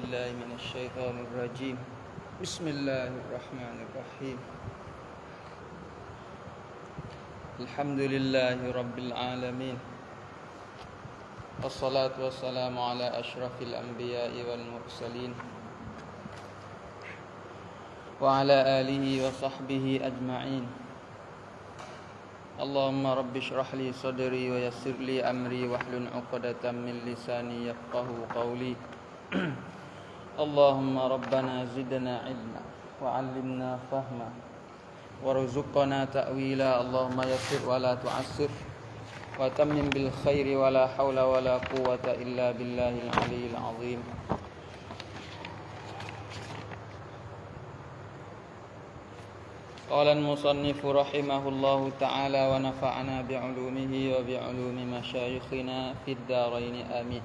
بالله من الشيطان الرجيم. بسم الله الرحمن الرحيم. الحمد لله رب العالمين. والصلاة والسلام على أشرف الأنبياء والمرسلين. وعلى آله وصحبه أجمعين. اللهم رب اشرح لي صدري ويسر لي أمري واحلل عقدة من لساني يفقه قولي. اللهم ربنا زدنا علما وعلمنا فهما وارزقنا تأويلا. اللهم يسر ولا تعسر وتمم بالخير ولا حول ولا قوة إلا بالله العلي العظيم. قال المصنف رحمه الله تعالى ونفعنا بعلومه وبعلوم مشايخنا في الدارين. آمين.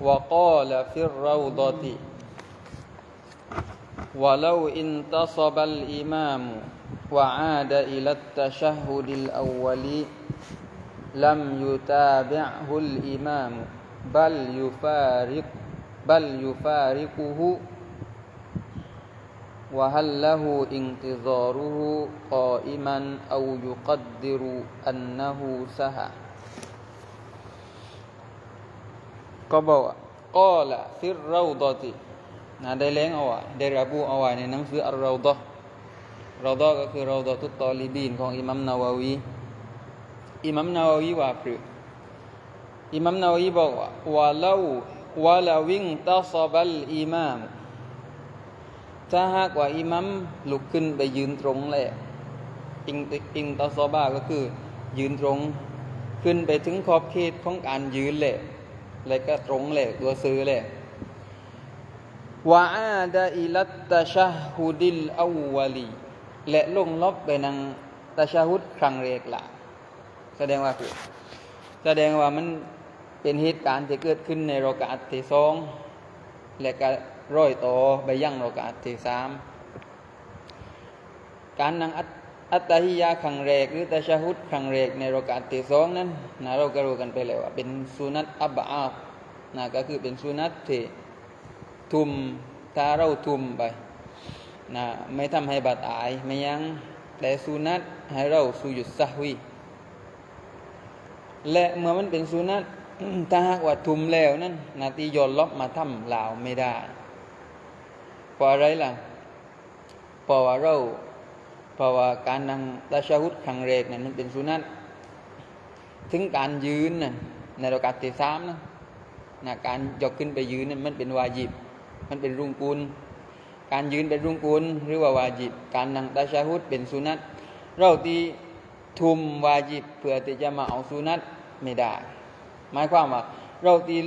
وقال في الروضة ولو انتصب الإمام وعاد إلى التشهد الأول لم يتابعه الإمام بل يفارق بل يفارقه وهل له انتظاره قائما أو يقدر أنه سهى؟ ก็บอกว่าก็ละฟิรเราดอตินะได้เล้งเอาไว้ได้ระบุเอาไว้ในหนังสืออัลเราดอเราดอก็คือเราดอตุตตอลีบีนของอิมัมนาววีอิมัมนาววีว่าพรืออิมัมนาววีบอกว่าวะลาวะลาวิ่งตัซบัลอิมามถ้าหากว่าอิมัมลุกขึ้นไปยืนตรงแหละอิงอิงตัซบาก็คือ ยืนตรง ขึ้นไปถึงขอบเขตของการยืนแหละ แล้วก็ตรงเลยตัวซื้อเลยวาอาดาอิลัตตะชาฮุดิลอาวลีและลงลบไปนังตะชาฮุดครั้งแรกละแสดงว่าคือแสดงว่ามันเป็นเหตุการณ์ที่เกิดขึ้นในโรกาสที่สองและก็ร้อยต่อไปยังโรกาสที่สามการนังอัต อัตตาฮิยาครั้งแรก หรือตะชาฮุดครั้งแรกในโรกาสที่สองนั้นนะเราก็รู้กันไปแล้วว่าเป็นสุนัตอับอาบนะก็คือเป็นสุนัตที่ทุมถ้าเราทุมไปนะไม่ทำให้บาดอายไม่ยังแต่สุนัตให้เราสุยุดซะวีและเมื่อมันเป็นสุนัตถ้าหากว่าทุมแล้วนั้นนาทียนลบมาทำลาวไม่ได้เพราะอะไรล่ะเพราะว่าเรา เพราะว่าการนั่งตาชาฮุดครั้งแรกนั้นมันเป็นสุนัตถึงการยืนน่ะในโอกาสที่สามนะนะการยกขึ้นไปยืนนั้นมันเป็นวาจิบ มันเป็นรุ่งกุล การยืนเป็นรุ่งกุลหรือว่าวาจิบ การนั่งตาชาฮุดเป็นสุนัตเราตีทุมวาจิบเพื่อที่จะมาเอาสุนัตไม่ได้ หมายความว่า เราตี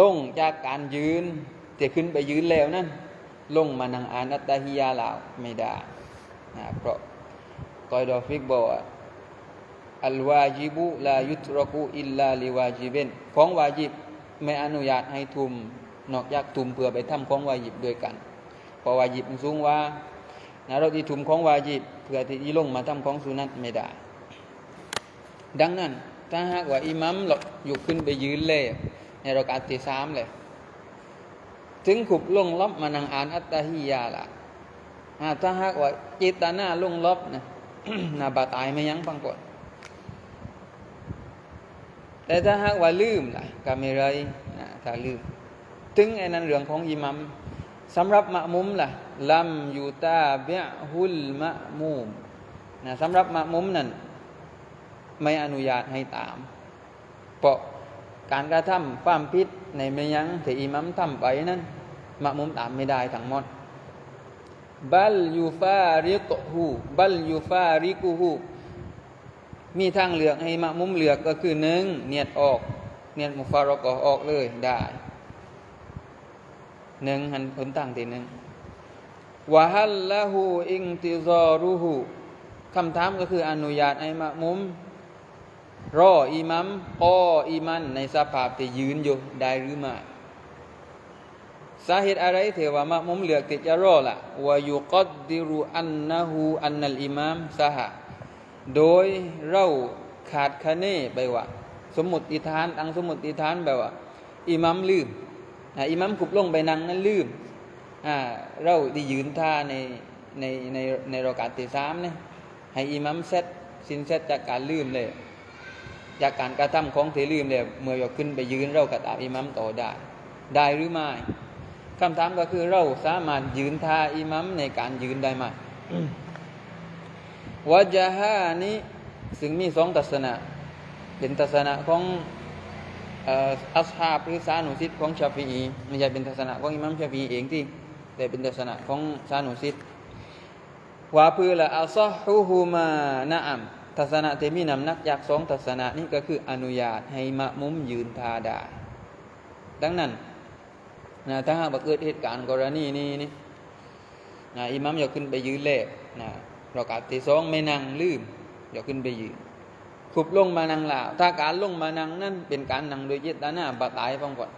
ลงจากการยืนจะขึ้นไปยืนแล้วนั่นลงมานั่งอ่านอัตตาฮิยาลาวไม่ได้นะเพราะ กอยดอฟิกบอกว่าอัลวาจิบุลายุตรกุอิลลาลิวาจิเบนของวาจิบไม่อนุญาตให้ทุมนอกจากทุมเพื่อไปทำของวาจิบด้วยกันเพราะวาจิบมันสูงว่านะเราที่ทุมของวาจิบเพื่อที่จะลงมาทำของสุนัตไม่ได้ ดังนั้นถ้าหากว่าอิมัมหลบอยู่ขึ้นไปยืนเลยในรากาที่สามเลยถึงขุบลงลบมานังอ่านอัตตาฮิยาละถ้าหากว่าจิตนาลงลบนะ นาบาตายไม่ยั้งฟังก่อนแต่ถ้าหากว่าลืมล่ะก็ไม่ไรนะถ้าลืม ถึงไอ้นั้นเรื่องของอิมัมสำหรับมะมุมล่ะลัมยูตาเบะฮุลมะมุมนะสำหรับมะมุมนั่นไม่อนุญาตให้ตาม เพราะการกระทำความผิดในไม่ยั้งที่อิมัมทำไปนั้นมะมุมตามไม่ได้ทั้งหมด บัลยูฟาริกฮูบัลยูฟาริกูฮูมีทางเลือกให้มะมุมเลือกก็คือหนึ่งเนียดออก เนียดมุฟารอกออกเลยได้หนึ่งหันผลต่างที่หนึ่งวะฮัลละหูอิงติซอรูหูคำถามก็คืออนุญาตให้มะมุมรออิมัมกออิมันในสภาพที่ยืนอยู่ได้หรือไม่ สาเหตุอะไรเทว่ามะมุมเหลือกที่จะรอละวายุกดดิรุอันนะฮูอันนัลอิมามสหะโดยเราขาดคะเนไปว่า สมมติฐานตั้งสมมติฐานแบบว่า อิมัมลืมอ่าอิมัมกุบลงไปนั่งนั้นลืมอ่าเราที่ยืนท่าในในในในรอกาสที่สามเนี่ยให้อิมัมเซตสินเซตจากการลืมเลย จากการกระทำของที่ลืมเลยเมื่อยกขึ้นไปยืนเรากระตามอิมัมต่อได้ ได้หรือไม่ คำถามก็คือเราสามารถยืนท่าอิหมัมในการยืนได้ไหมวะจาฮานี้ซึ่งมีสองทัศนะ เป็นทัศนะของเอ่ออัสฮาบหรือสานุสิทธิ์ของชาฟีอีไม่ใช่เป็นทัศนะของอิหมัมชาฟีอีเองที่แต่เป็นทัศนะของสานุสิทธิ์ว่าเพื่อละอัลซอฮุฮูมานะอัมทัศนะที่มีนำหนักจากสองทัศนะนี้ก็คืออนุญาตให้มะมุมยืนทาได้ดังนั้น นะถ้าหากเกิดเหตุการณ์กรณีนี้นี่นะอิหมัมอยากขึ้นไปยืนเล่นะเรากาสที่สองไม่นั่งลืมอยากขึ้นไปยืนขุบลงมานั่งลาว ถ้าการลงมานั่งนั่นเป็นการนั่งโดยเจตนาบาตายฟังก่อน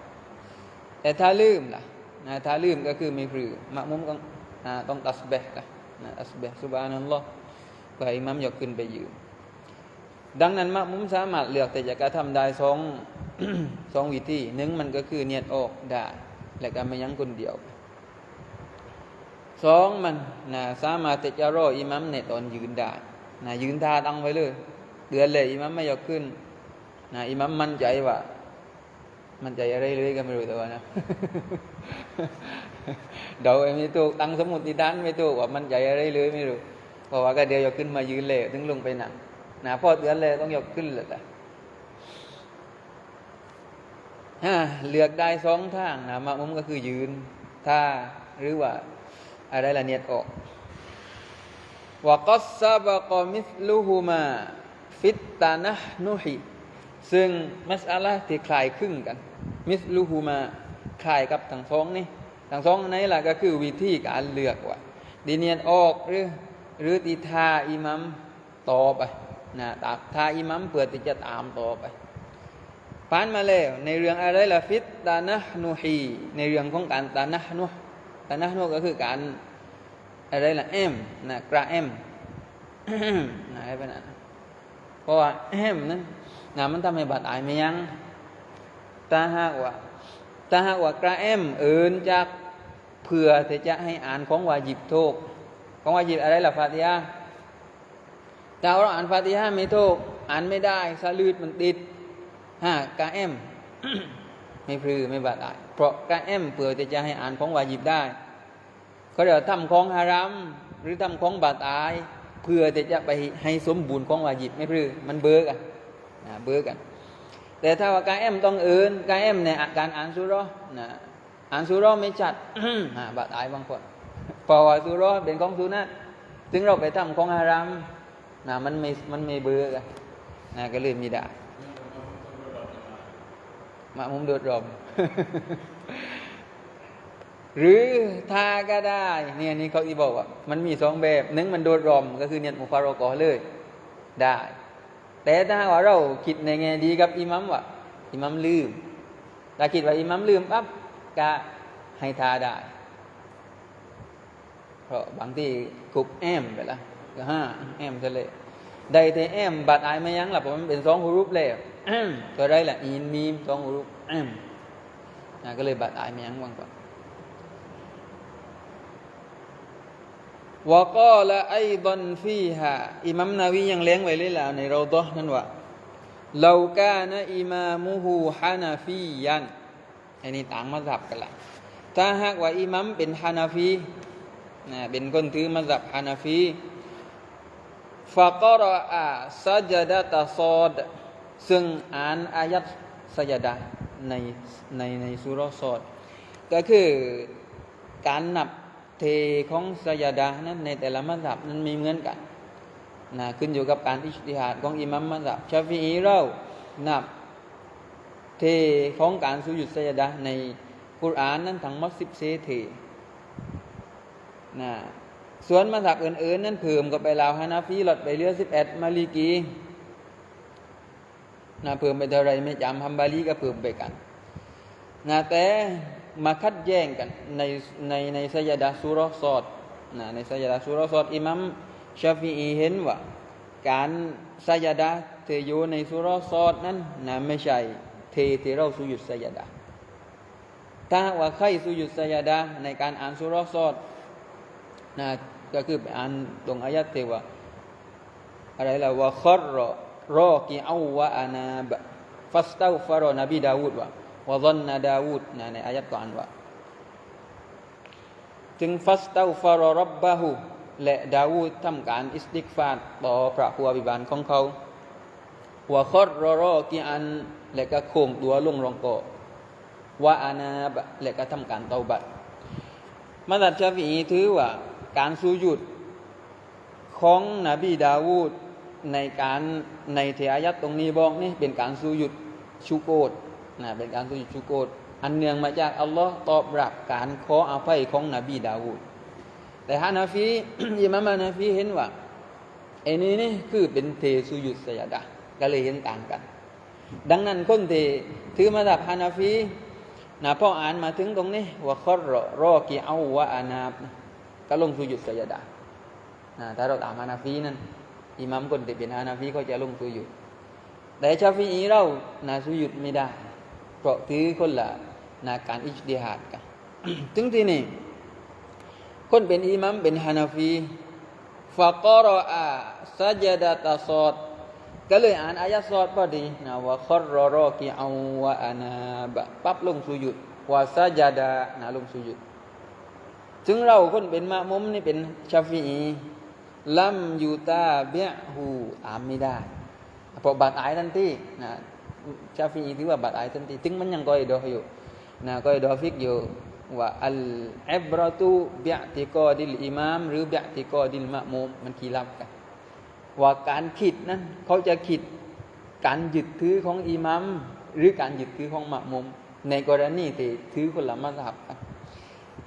แต่ถ้าลืมล่ะนะถ้าลืมก็คือไม่พรือมะมุมก็อ่าต้องตัสเบะละนะตัสเบะสุบานัลลอฮ์ก็ให้อิหมัมยกขึ้นไปยืนดังนั้นมะมุมสามารถเลือกแต่จะกระทำได้สองสองวิธีหนึ่งมันก็คือเนียดออกได้ และก็ไม่ยั้งคนเดียวสองมันนะสามารถจะรออิมัมในตอนยืนได้นะยืนท่าตั้งไว้เลยเดือนเลยอิมัมไม่ยกขึ้นนะอิมัมมั่นใจว่า มั่นใจอะไรเลยก็ไม่รู้ต่ว่านะเดาไม่ถูกตั้งสมุดที่ด้านไม่ถูกว่ามั่นใจอะไรเลยไม่รู้เพราะว่าก็เดียวยกขึ้นมายืนเลยถึงลงไปหนักนะพอเดือนเลยต้องยกขึ้นเลยละฮะ เลือกได้สองทางนะมะมุมก็คือยืนท่าหรือว่าอะไรละเนียดออกวกัสซาบะกอมิสลูฮูมาฟิตตานะนุฮิซึ่งมัสอาลาที่คลายครึ่งกัน มิสลูฮูมาคลายกับทั้งสองนี่ทั้งสองในล่ะก็คือวิธีการเลือกว่าดีเนียนออกหรือหรือตีทาอิมัมต่อไปนะตามทาอิมัมเพื่อที่จะตามต่อไป ผ่านมาแล้วในเรื่องอะไรล่ะฟิตตานะนุฮีในเรื่องของการตานะนุตานะนุก็คือการอะไรล่ะแอมนะกระแอมนะอะไรเป็นนั้นเพราะว่าแอมนั้นนะมันทำให้บาดอายไม่ยั้งถ้าหากว่าถ้าหากว่ากระแอมเอินจากเพื่อที่จะให้อ่านของวาจิบโทกของวาจิบอะไรล่ะฟาติฮะแต่เราอ่านฟาติฮะไม่โทกอ่านไม่ได้สะลืดมันติด ฮะกระแอมไม่พลือไม่บาดอายเพราะกระแอมเพื่อที่จะให้อ่านของวาจิบได้เขาเรียกว่าทำของฮารัมหรือทำของบาดอาย เพื่อที่จะไปให้สมบูรณ์ของวาจิบไม่พลือมันเบิกอะนะเบิกกันแต่ถ้าว่าการแอมต้องเอินการแอมในการอ่านสุรอนะอ่านสุรอไม่จัดอ่าบาดอายบางคนเพราะว่าสุรอเป็นของสุนัตถึงเราไปทำของฮารามนะมันไม่มันไม่เบื่อกันนะก็เลยมีได้ มามุมโดดรมหรือทาก็ได้ เนี่ยนี่เขาอีบอกว่า มันมีสองแบบหนึ่งมันโดดรมก็คือเนี่ยมุฟารอกอเลย ได้ แต่ถ้าว่าเราคิดในแง่ดีกับอิมัมว่าอิมัมลืมถ้าคิดว่าอิมัมลืมปั๊บก็ให้ทาได้ เพราะบางที่คุกแอมไปละก็ห้าแอมทะเล ได้แต่แอมบัดอายไม่ยั้งหลับเพราะมันเป็นสองฮุรุปแล้วแอมตัวได้แหละอินมีมสองฮุรุปแอมนะก็เลยบัดอายไม่ยั้งบางก่อนวกอละไอดอนฟีฮะอิมัมนาวียังเลี้ยงไว้เลยแล้วในเราดอนั่นว่าเรากานะอิมามุฮูฮานาฟียันอันนี้ต่างมาสับกันละถ้าหากว่าอิมัมเป็นฮานาฟีนะเป็นคนถือมาสับฮานาฟี ฟะกรอาสัจดะตะซอด ซึ่งอ่านอายัดสัจดะในในในสุรซอด ก็คือการนับเทของสยาดานั้นในแต่ละมัสยิดนั้นมีเหมือนกันนะขึ้นอยู่กับการอิจติฮาดของอิมัมมัสยิดชาฟีอีเรานับเทของการสุยุดสยาดาในกุรอานนั้นทั้งหมดสิบเซเทนะ ส่วนมัสยิดอื่นๆ นั้นเพิ่มกับไปลาวฮานาฟีหลดไปเรือสิบเอ็ดมาลีกีนะเพิ่มไปเท่าไรไม่จำฮัมบาลีก็เพิ่มไปกันนะแต่มาคัดแย้งกันในในในสยดาสุรสอดนะในสยดาสุรสอดอิมัมชาฟีอีเห็นว่า การสยดาเทอยู่ในสุรสอดนั้นนะไม่ใช่เทที่เราสุยุดสยดาถ้าว่าใครสุยุดสยาดาในการอ่านสุรสอดนะ ก็คือไปอ่านตรงอายัดเทว่าอะไรล่ะว่าคอรรอกีเอาวะอานาบฟัสตาฟารอนบีดาวูดว่าวะซอนนาดาวูดนะในอายัดก่อนว่าจึงฟัสตาฟารอรับบะฮูและดาวูดทำการอิสติกฟาดต่อพระผู้อภิบาลของเขาว่าคอรรอกีอัน และก็โค้งตัวลงรองกอว่าอานาบและก็ทำการเตาบัตมาตัดชาฟีถือว่า การสูญุดของนบีดาวูดในการในเทอายัดตรงนี้บอกนี่เป็นการสูญุดชูโกดนะเป็นการสูญุดชูโกดอันเนื่องมาจากอัลลอฮ์ตอบรับการขออภัยของนบีดาวูดแต่ฮานาฟีอิมามานาฟีเห็นว่าไอ้นี้นี่คือเป็นเทสูญุดสยดาก็เลยเห็นต่างกัน ดังนั้นคนเทถือมาจากฮานาฟีนะพ่ออ่านมาถึงตรงนี้ว่าคอรรอกีเอาวะอานาบ ก็ลงสุยุดสยดานะถ้าเราตามฮานาฟีนั้นอิหมัมคนที่เป็นฮานาฟีก็จะลงสุยุดแต่ชาฟีอีเรานะสุยุดไม่ได้ เพราะถือคนละนะการอิจติฮัดกันถึงที่นี่คนเป็นอิหมัมเป็นฮานาฟีฟะกรออาสัจดะตะซอดก็เลยอ่านอายะซอดพอดีนะว่าคอรรอกีเอาวะอานาบะปั๊บลงสุยุดวาซาจดานะลงสุยุด ถึงเราคนเป็นมะมุมนี่เป็นชาฟีลัมยูตาเบียหูตามไม่ได้เพราะบาดอายทันทีนะชาฟีอีถือว่าบาดอายทันทีถึงมันยังก้อยดออยู่นะก้อยดอฟิกอยู่ว่าอัลอิบรอตุเบียติกอดิลอิมาม หรือเบียติกอดิลมะมุมมันคีรับกันว่าการคิดนั้นเขาจะคิดการยึดถือของอิมัมหรือการยึดถือของมะมุม ในกรณีที่ถือคนละมัสฮับกัน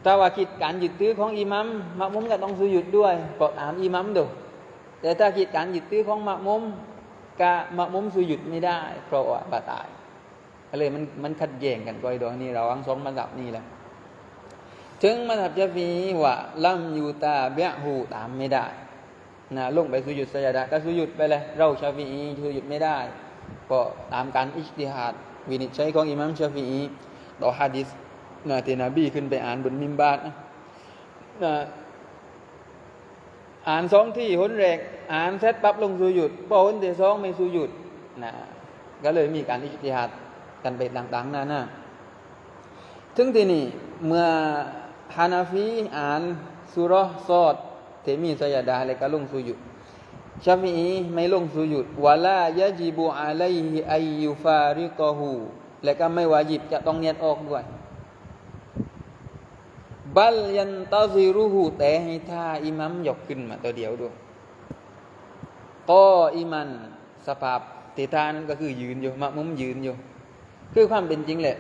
ถ้าว่าคิดการหยึดถือของอิหมัมมะมุมก็ต้องสุยุดด้วยก็ตามอิหมัมดู แต่ถ้าคิดการหยึดถือของมะมุมกะมะมุมสุยุดไม่ได้ เพราะว่าบาตายอะไรมันมันขัดแย้งกันกอยดอกนี่เราอังสองมัสฮับนี่แหละถึงมัสฮับจะฟีว่าลัมยูตาเบียหูตามไม่ได้นะลงไปสุยุดสยดะก็สุยุดไปเลยเราชาฟีอีสุยุดไม่ได้ก็ตามการอิจติฮัดวินิจฉัยของอิหมัมชาฟีอีต่อฮะดิษ นะที่นบีขึ้นไปอ่านบนมิมบาตนะนะอ่านสองที่หนแรก อ่านเสร็จปั๊บลงสุยุดพอหนที่สองไม่สุยุดนะก็เลยมีการอิจติฮัดกันไปต่างๆนานาถึงที่นี่เมื่อฮานาฟีอ่านสุรซอดเทมีสยาดาเลยก็ลงสุยุดชาฟีอีไม่ลงสุยุดวะลายะจิบุอะลัยฮิอัยยูฟาริกอฮูและก็ไม่วาจิบจะต้องเนียดออกด้วย บัลยันตาซิรุหูแต่ให้ท่าอิมัมยกขึ้นมาตัวเดียวด้วยก็อิมันสภาพเตทานั้นก็คือยืนอยู่มะมุมยืนอยู่ คือความเป็นจริงแหละ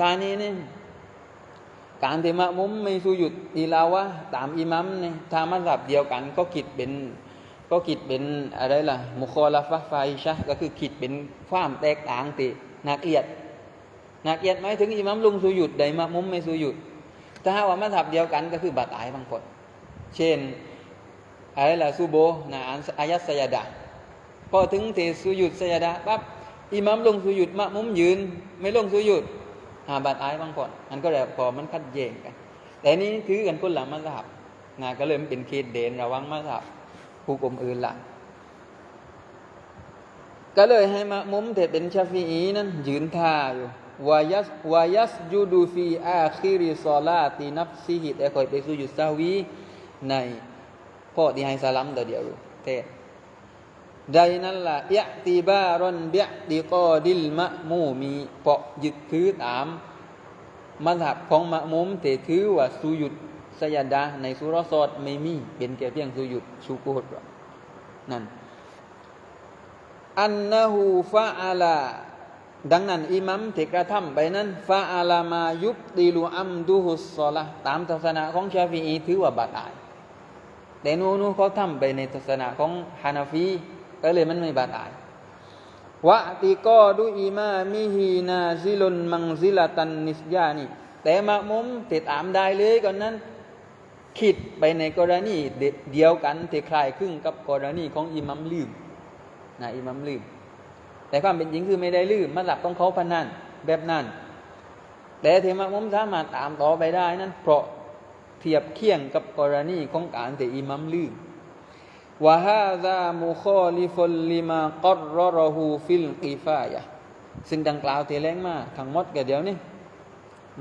ทานี้นี่การที่มะมุมไม่สุยุดอีลาวะตามอิมัมเนี่ยถ้ามัสับเดียวกัน ก็คิดเป็นก็คิดเป็นอะไรล่ะ มุคอลาฟะไฟชะก็คือคิดเป็นความแตกต่างตินักเอียดนักเอียดหมายถึงอิมัมลุงสุยุดใดมะมุมไม่สุยุด ถ้าว่ามัสับเดียวกันก็คือบาตายบางคนเช่นอะไรล่ะซูโบนะอันอายัสยดาพอถึงเทสุยุดสยดาปั๊บอิมัมลงสุยุดมะมุมยืน ไม่ลงสุยุดหาบาดอายบางคนมันก็แบบพอมันขัดแย้งกัน แต่นี้ถือกันคนละมัสฮับนะก็เลยมันเป็นเคสเด่นระวังมัสฮับผู้กลมอื่นละก็เลยให้มะมุมเทเป็นชาฟีอีนั้นยืนท่าอยู่ วายัสวายัสยูดูฟีอาคิริซอลาตีนับซีฮิตแต่คอยไปสุยุดซาวีในพ่อที่ให้สลัมตัวเดียวเทศใดนั่นละยะตีบารอนเบียดีกอดิลมะมูมีเปาะยึดถือตามมัธยับของมะมุมเตถือว่าสุยุดสยดาในสุรสอดไม่มี เป็นแค่เพียงสุยุดชูโกดนั่นอันนะฮูฟะอาลา ดังนั้นอิมัมที่กระทำไปนั้นฟาอาลามายุบตีลูอัมดูฮุสซอละตามทัศนะของชาฟีอีถือว่าบาดายแต่นูนูเขาทำไปในทัศนะของฮานาฟีก็เลยมันไม่บาดายวะติกอดูอีมามิฮีนาซิลุนมังซิลาตันนิสยานีแต่มะมุมติดตามได้เลยก่อนนั้น คิดไปในกรณีเดียวกันที่คล้ายคลึงกับกรณีของอิมัมลืมนะอิมัมลืม แต่ความเป็นจริงคือไม่ได้ลืมมันหลับต้องเขาพนันแบบนั้น แต่ที่มะมุมสามารถตามต่อไปได้นั้นเพราะเทียบเคียงกับกรณีของการที่อิมัมลืมวะฮาซามุคอลิฟุลลิมากัรรอฮูฟิลกีฟายะซึ่งดังกล่าวเทแรงมาทั้งหมดก็เดี๋ยวนี้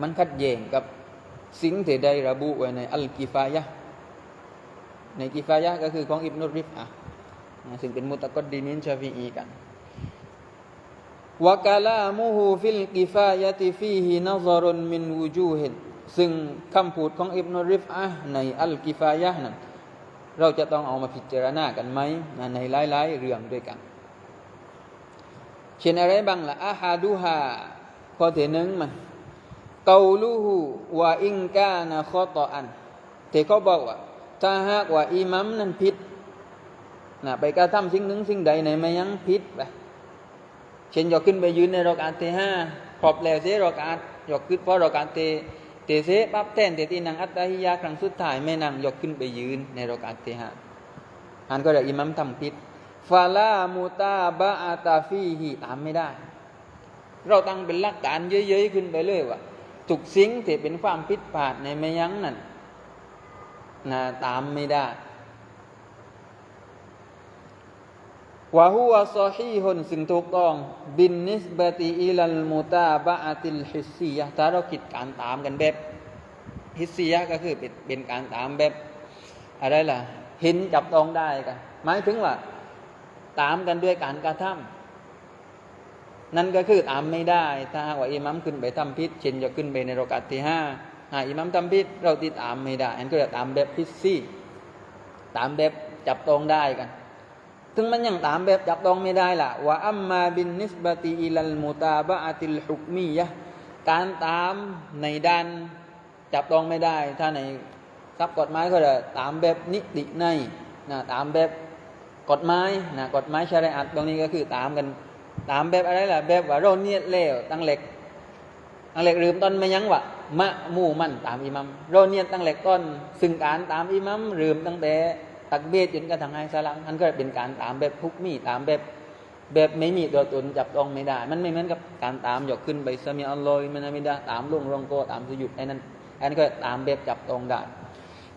มันขัดแย้งกับสิ่งที่ได้ระบุไว้ในอัลกิฟายะในกิฟายะก็คือของอิบนุริฟอะซึ่งเป็นมุตะกดดีนินชาฟีอีกัน วะกะลามุฮูฟิลกิฟายะติฟีฮินัซรุนมินวูจูฮินซึ่งคำพูดของอิบนุริฟอะในอัลกิฟายะนั้น เราจะต้องเอามาพิจารณากันไหมในหลาย ๆ เรื่องด้วยกัน เช่นอะไรบ้างละอาฮาดูฮาข้อที่หนึ่งมันเกาลูฮูวะอิงกานะข้อต่ออันที่เขาบอกว่า ถ้าหากว่าอิมัมนั้นผิดนะไปกระทำสิ่งหนึ่งสิ่งใดในไม่ยังผิดไป เช่นยกขึ้นไปยืนในรอกาเตห้าพอบแล้วเสียรอกาตยกขึ้นเพราะรอกาเตเตเสปั๊บแทนเตที่นังอัตตาฮิยาครั้งสุดท้ายไม่นั่งยกขึ้นไปยืนในรอกาเตห้าอันก็เดี๋ยวอิมัมทำผิดฟาลามูตาบะอาตาฟีฮีตามไม่ได้ เราตั้งเป็นหลักการเยอะๆขึ้นไปเลยว่าทุกสิงที่เป็นความผิดพลาดในไม่ยั้งนั่นนะตามไม่ได้ วะฮุวะซอฮีฮุนซึ่งถูกต้อง บินนิสบติอิลัลมุตาบะอาติลฮิสซียะถ้าเราคิดการตามกันแบบฮิสซียะก็คือเป็นเป็นการตามแบบอะไรล่ะเห็นจับต้องได้กันหมายถึงว่า ตามกันด้วยการกระทำนั่นก็คือตามไม่ได้ ถ้าว่าอิมัมขึ้นไปทำพิษเช่นจะขึ้นไปในโรกาสที่ห้าหากอิมัมทำพิษเราติดตามไม่ได้อันก็จะตามแบบพิซซี่ตามแบบจับต้องได้กัน ถึงมันยังตามแบบจับต้องไม่ได้ล่ะว่าอัมมาบินนิสบติอิลัลมุตาบะอาติลฮุกมียะการตามในด้านจับต้องไม่ได้ ถ้าในทรัพย์กฎหมายก็จะตามแบบนิติในนะตามแบบกฎหมายนะกฎหมายชริอัตตรงนี้ก็คือตามกัน ตามแบบอะไรล่ะแบบว่าเราเนียดเล้วตั้งเหล็กตั้งเหล็กลืมต้นไม่ยั้งวะมะมู่มันตามอิมัมเราเนียดตั้งเหล็กต้น ซึ่งการตามอิมัมลืมตั้งแต่ ตักเบียจนกระทั่งไฮสลังอันก็เป็นการตามแบบพุกมีตามแบบแบบไม่มีตัวตนจับต้องไม่ได้ มันไม่เหมือนกับการตามหยกขึ้นไปสมีอัลลอฮ์มันไม่ได้ตามลุงรองโกตามสุยุดไอ้นั่นอันนก็ตามแบบจับต้องได้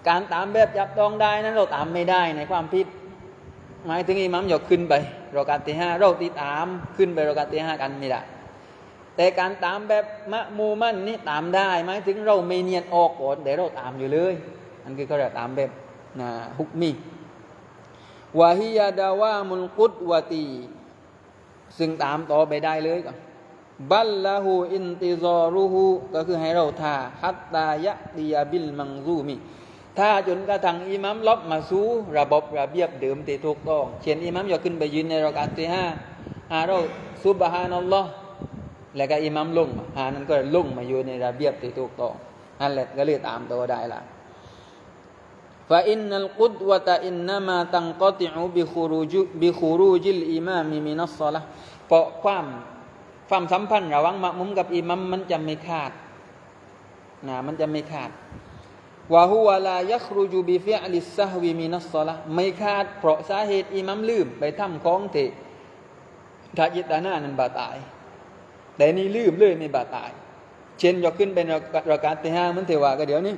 การตามแบบจับต้องได้นั้นเราตามไม่ได้ในความผิด หมายถึงอิหมัมยกขึ้นไปรอการที่ห้าเราตีตามขึ้นไปรอการที่ห้ากันไม่ได้แต่การตามแบบมะมูมันนี่ตามได้หมายถึงเราไม่เนียนออกก่อนแต่เราตามอยู่เลยอันคือเขาเรียกตามแบบ นะฮุกมีวะฮิยาดาวามุลกุดวตี ซึ่งตามต่อไปได้เลยก่อนบัลละหูอินติซอรูหูก็คือให้เราท่าฮัตตายะติยาบิลมังซูมีถ้าจนกระทั่งอิหมัมลบมาสู่ระบบระเบียบเดิมที่ถูกต้อง เช่นอิหมัมอยากขึ้นไปยืนในรากาที่ห้าหาเราซุบฮานัลลอฮ์แล้วก็อิหมัมลงมาหานั้นก็ลงมาอยู่ในระเบียบที่ถูกต้องนั่นแหละก็เลยตามตัวได้ละ ฟาอินนัลกุดวะตะอินนามาตังกติอุบิคูรูจุบิคูรูจิลอิมามีมินัสซอละเพราะความความสัมพันธ์ระหว่างมะมุมกับอิมัมมันจะไม่ขาดนะมันจะไม่ขาดวะฮุวะลายัครูจูบิฟิอลิสซะฮวีมินัสซอละไม่ขาด เพราะสาเหตุอิมัมลืมไปทำของเตะถ้าจิตานานั้นบาตาย แต่นี่ลืมเลยไม่บาตาย เช่นยกขึ้นเป็นรากาศที่ห้ามันเทวาก็เดี๋ยวนี้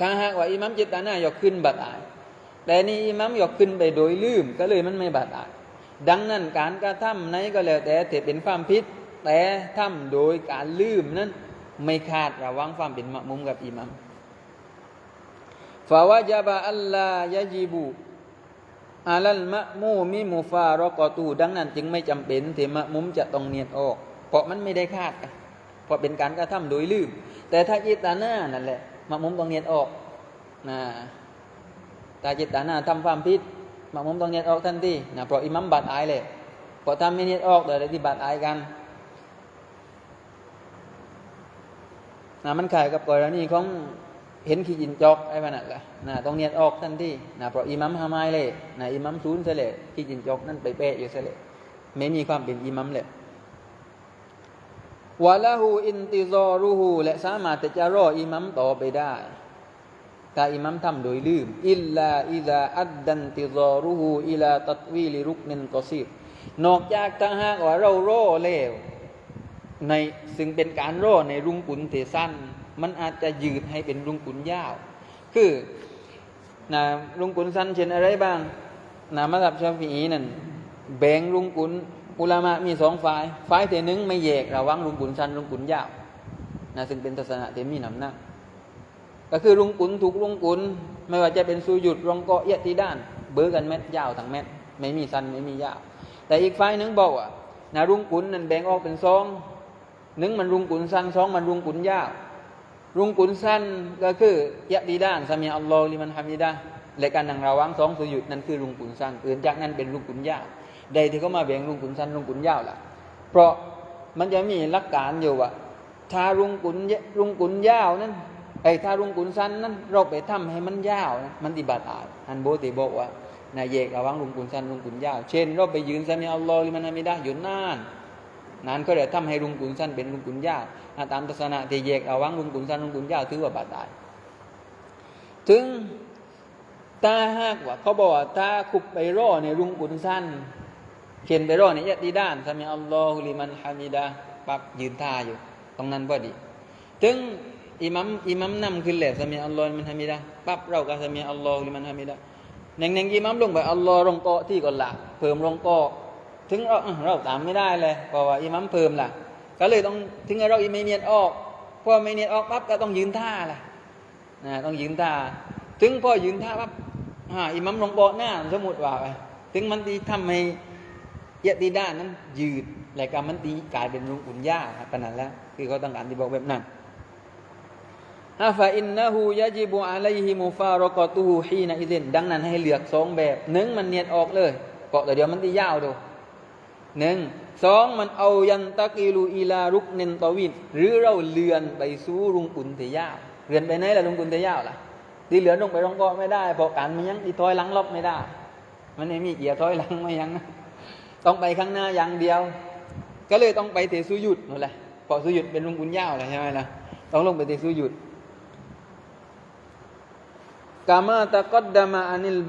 ถ้าหากว่าอิมัมเจตนายกขึ้นบาดอาย แต่นี่อิมัมยกขึ้นไปโดยลืมก็เลยมันไม่บาดอาย ดังนั้นการกระทำไหนก็แล้วแต่ถือเป็นความผิด แต่ทำโดยการลืมนั้นไม่ขาดระว่างความเป็นมะมุมกับอิมัมฟาวะจาบะอัลลายะจีบูอาลัลมะมูมิมูฟารอกอตูดังนั้นจึงไม่จำเป็นที่มะมุมจะต้องเนียดออก เพราะมันไม่ได้คาดเพราะเป็นการกระทำโดยลืม แต่ถ้าอิตาหน้านั่นแหละ มะมุมต้องเนียดออกนะตาจิตตาหน้าทำความผิดมะมุมต้องเนียดออกทันทีนะเพราะอิมัมบาดอายเลยเพราะทำไม่เนียดออกเดี๋ยวที่บาดอายกันนะมันขายกับกรณีของเห็นขี้จินจอกไอ้มันนั่นแหละนะต้องเนียดออกทันทีนะเพราะอิมัมฮามายเลยนะอิมัมศูนเสลขี้จินจอกนั่นไปเปะอยู่เสลไม่มีความเป็นอิมัมเลย วะละหูอินติซอรูหูและสามารถจะรออิมัมต่อไปได้ถ้าอิมัมทำโดยลืม อิลลาอิลาอัดดันติซอรูหูอิลาตัตวีลิรุกนินกอซีบนอกจากถ้าหากว่าเรารอแล้วในซึ่งเป็นการร่อในรุงกุนเตสั้น มันอาจจะยืดให้เป็นรุงกุนยาว คือนะรุงกุนสั้นเช่นอะไรบ้างนะมัสับชาฟีอีนั่นแบ่งรุงกุน อุลามะมีสองฝ่าย ฝ่ายที่หนึ่งไม่แยกระว่างรุงกุนสั้นรุงกุนยาวนะซึ่งเป็นทัศนะที่มีนำหนักก็คือรุงกุนถูกรุงกุนไม่ว่าจะเป็นสูยุดรองเกาะเอียดที่ด้าน เบือกันเม็ดยาวทั้งเม็ดไม่มีสั้นไม่มียาว แต่อีกฝ่ายหนึงบอกว่านะรุงกุนนั่นแบ่งออกเป็นสองหนึ่งมันรุงกุนสั้นสองมันรุงกุนยาวรุงกุนสั้นก็คือยะดีด้านสามีอัลลอฮ์ลิมันฮามิดะและการนั่งระวังสองสุยุดนั่นคือรุงกุนสั้นอื่นจากนั้นเป็นรุงกุนยาว ใดที่เขามาแบ่งรุงกุนสั้นรุงกุนยาวล่ะ เพราะมันจะมีหลักการอยู่ว่าถ้ารุงกุนยรุงกุนยาวนั้นไอ้ถ้ารุงกุนสั้นนั้นเราไปทำให้มันยาวนะมันติบัติอาจอันโบติบอกว่านายเยกระวังรุงกุนสั้นรุงกุนยาว เช่นเราไปยืนสามีอัลลอฮ์ลิมันฮามิดะอยู่นานนั้นก็เลยทำให้รุงกุนสั้นเป็นรุงกุนยาวตามทัศนะที่แยกระวังรุงกุนสั้นรุงกุนยาวถือว่าบาดตายถึงตาหากว่าเขาบอกว่าถ้าคุบไปร่อในรุงกุนสั้น เขียนไปร่อในยะดีด้านสามีอัลลอฮุลิมันฮามิดะปับยืนท่าอยู่ ตรงนั้นพอดี ถึงอิมัมอิมัมนำขึ้นแหละสามีอัลลอฮุลิมันฮามิดะปับเราก็สามีอัลลอฮุลิมันฮามิดะหนึ่งหนึ่งอิมัมลงไปอัลลอฮ์ลงเกาะที่ก่อนละเพิ่มลงเกาะถึงเราเราตามไม่ได้เลยเพราะว่าอิหมัมเพิ่มล่ะก็เลยต้องถึงเราอิไม่เนียนออกพอไม่เนียนออกปั๊บก็ต้องยืนท่าละนะต้องยืนท่าถึงพอยืนท่าปั๊บอ่าอิหมัมลงโบะหน้าสมมติว่าไปถึงมันตีทำให้ เยติด้านนั้น ยืดและการมันตีกลายเป็นรุงอุ่นยาครับขนาดแล้วคือเขาต้องการที่บอกแบบนั้นอาฟาอินนะฮูยะจิบุอะลัยฮิมุฟารกอตูฮูฮีนะอิดินดังนั้นให้เลือกสองแบบหนึ่งมันเนียนออกเลยเกาะแต่เดียวมันตียาวดูหนึ่งสองมันเอายันตะกิลูอีลารุกเนนตวินหรือเราเลือนไปสู่รุงกุนเตยาวเลือนไปไหนล่ะรุงกุนเตยาวล่ะที่เหลือลงไปรองเกาะไม่ได้เพราะการมันยังอีถอยหลังลบไม่ได้ มันไม่มีเกียร์ถอยหลังไม่ยังนะ ต้องไปข้างหน้าอย่างเดียว ก็เลยต้องไปเตสุยุดนั่นแหละเพราะสุยุดเป็นรุงกุนยาวเลยใช่ไหมล่ะต้องลงไปเตสุยุดกามาตะกอดดามาอานิล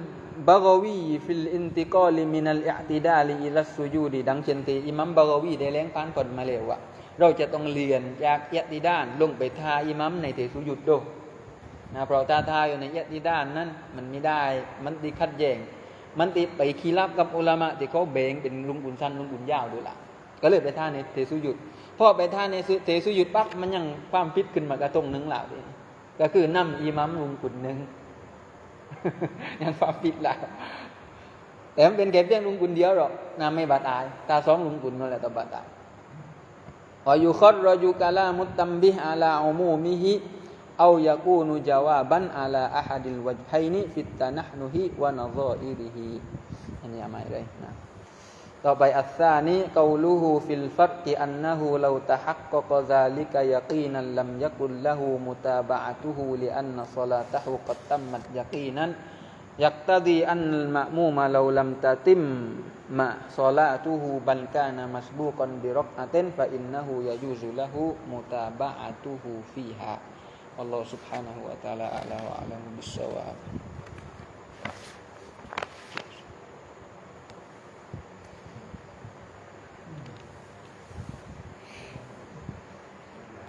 บากวีฟิลอินติกอลิมินัลอิติดาลีอิลัสซูยูดีดังเช่นที่อิมัมบากวีได้แรงพานผลมาแล้วว่าเราจะต้องเรียนจากอิติดานลงไปทาอิมัมในเทสุยุดโดนะเพราะตาทาอยู่ในอิติดานนั้นมันไม่ได้มันติขัดแย้ง มันติไปคีรับกับอุลามะที่เขาแบ่งเป็นลุงกุนสั้นลุงกุนยาวดูละก็เลยไปท่าในเทสุยุดพอไปท่าในเทสุยุดปั๊บมันยังความพิษขึ้นมากระตรงนึ่งแล้วก็คือนั่มอิมัมลุงกุนหนึ่งยังความผิดแล้วแต่มันเป็นแค่เพียงลุงกุลเดียวหรอกนะไม่บาดอายตาสองลุงกุลนั่นแหละต่อบาดอายวายุคอดรอยู่กาลามุตตัมบิฮาลาอูมูมิฮิ เอายากูนุจาวาบันอาลาอะฮัดิลวัจไฮนิฟิตตานะฮนุฮิวะนะซออิริฮิอันนี้อะไรเลยนะต่อไปอัลซานีกาลูฮูฟิลฟัตติอันนะฮูลาตะฮักกะซาลิกะยะกีนันลัมยะกุลละฮูมุตาบะอะตุฮูลิอันนะศอลาตะฮูกัดตัมมัดยะกีนัน يقتضي أن المأموم لو لم تتم مع صلاته بل كان مسبوقا بركعة فإنه يجوز له متابعته فيها والله سبحانه وتعالى أعلى وأعلم بالصواب